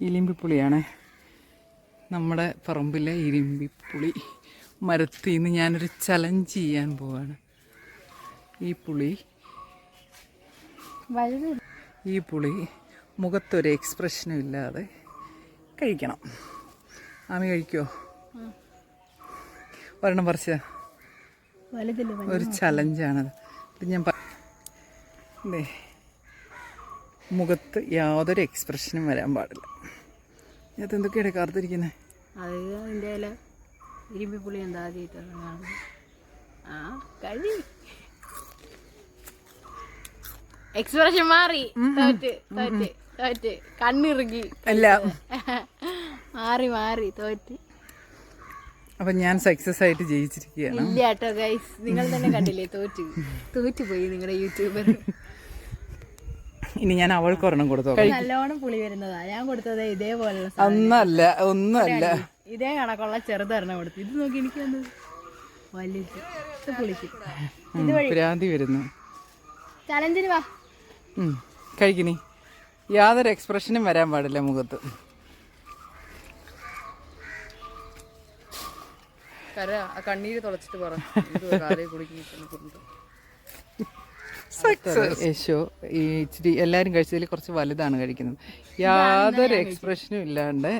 ഇലിമ്പിപ്പുളിയാണ് നമ്മുടെ പറമ്പിലെ ഇലിമ്പിപ്പുളി മരത്തിൽ നിന്ന് ഞാനൊരു ചലഞ്ച് ചെയ്യാൻ പോവാണ്. ഈ പുളി. ഈ പുളി മുഖത്തൊരു എക്സ്പ്രഷനും ഇല്ലാതെ കഴിക്കണം. ആമി കഴിക്കോ? ഒരെണ്ണം പറിച്ച. ഒരു ചലഞ്ചാണത് ഇത് ഞാൻ മുഖത്ത് യാതൊരു എക്സ്പ്രഷനും വരാൻ പാടില്ല. ഇത് എന്തൊക്കെയാണ് കാർത്തിരിക്കുന്നത് അത് ഇതിന്റെ ഇല ഇരുമ്പിപ്പുളി എന്താ ആദ്യമായിട്ടാണ് ആ കഴി. എക്സ്പ്രഷൻ മാറി. തോറ്റ് തോറ്റ് തോറ്റ്. കണ്ണിറുകി. അല്ല. മാറി മാറി തോറ്റ്. അപ്പൊ ഞാൻ സക്സസ് ആയിട്ട് ജയിച്ചിരിക്കുകയാണ്. ഇല്ല കേട്ടോ ഗൈസ് നിങ്ങൾ തന്നെ കണ്ടില്ലേ തോറ്റ്. തോറ്റ് പോയി നിങ്ങളുടെ യൂട്യൂബർ ഇനി ഞാൻ അവൾക്ക് ഒരെണ്ണം കൊടുത്തോ നല്ലോണം പുളി വരുന്നതാ. ഞാൻ കൊടുത്തത് ഇതേപോലെ ഒന്നല്ല. ഒന്നല്ല ഒന്നുമല്ല ഇതേ കണക്കുള്ള ചെറുതൊരെണ്ണം കൊടുത്തു. ഇത് നോക്കി എനിക്ക് വലുത് പുളിക്കും. ഭ്രാന്തി വരുന്നു. ചലഞ്ചിന് വാ. കഴിക്കിനി യാതൊരു എക്സ്പ്രഷനും വരാൻ പാടില്ല മുഖത്ത്. കര ആ കണ്ണീര് തുളച്ചിട്ട് പറഞ്ഞു കുടിക്കുന്നു യേശോ ഈ ഇച്ചിരി എല്ലാവരും കഴിച്ചതിൽ കുറച്ച് വലുതാണ് കഴിക്കുന്നത്. യാതൊരു എക്സ്പ്രഷനും ഇല്ലാണ്ട്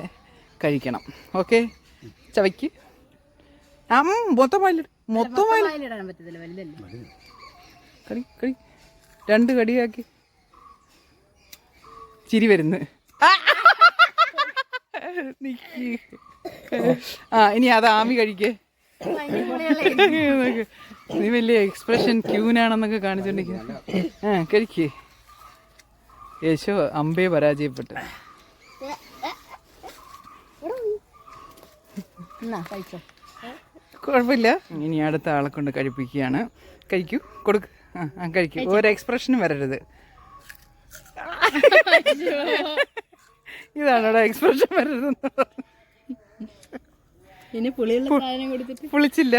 കഴിക്കണം. ഓക്കെ ചവയ്ക്ക്. മൊത്തം വായിലിട് മൊത്തം കടി കടി. രണ്ട് കടിയാക്കി. ചിരി വരുന്നു. ആ! ഇനി അത് ആമി കഴിക്കേ. നീ വലിയ എക്സ്പ്രഷൻ ക്യൂനാണെന്നൊക്കെ കാണിച്ചോണ്ടിരിക്കുന്നു. ആ കഴിക്കേ. യേശോ അമ്പേ പരാജയപ്പെട്ടു. കുഴപ്പമില്ല. ഇനി അടുത്ത ആളെ കൊണ്ട് കഴിപ്പിക്കുകയാണ്. കഴിക്കൂ കൊടുക്ക്. ആ ആ കഴിക്കൂ. ഒരു എക്സ്പ്രഷനും വരരുത്. ഇതാണോടാ എക്സ്പ്രഷൻ വരരുത് പുളിച്ചില്ല.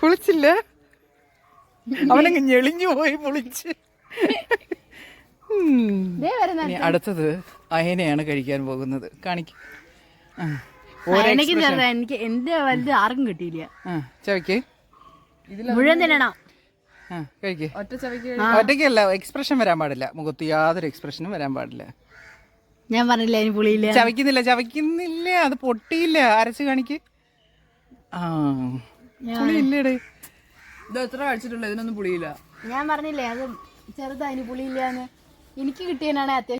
പുളിച്ചില്ല അവനങ്ങ് ഞെളിഞ്ഞു പോയി പുളിച്ച് ദേ വരുന്ന. അടുത്തത് അയനയാണ് കഴിക്കാൻ പോകുന്നത്. കാണിക്കും. എനിക്ക് എന്റെ വലുത് ആർക്കും കിട്ടിയില്ല. ചവയ്ക്ക്. മുഴുവൻ തിന്നണം. ഒറ്റയ്ക്കല്ല എക്സ്പ്രഷൻ വരാൻ പാടില്ല. മുഖത്ത് യാതൊരു എക്സ്പ്രഷനും വരാൻ പാടില്ല. ഞാൻ പറഞ്ഞില്ല അതിന് പുളിയില്ല. ചവയ്ക്കുന്നില്ല ചവയ്ക്കുന്നില്ല അത് പൊട്ടിയില്ല. അരച്ച് കാണിക്ക്. ആ. പുളിയില്ലേടേ ഇത് എത്ര കഴിച്ചിട്ടുള്ള ഇതിനൊന്നും പുളിയില്ല. ഞാൻ പറഞ്ഞില്ലേ അത് ചെറുതായി അതിന് പുളിയില്ലാന്ന്. എനിക്ക് കിട്ടിയതിനാണ് അത്യാവശ്യം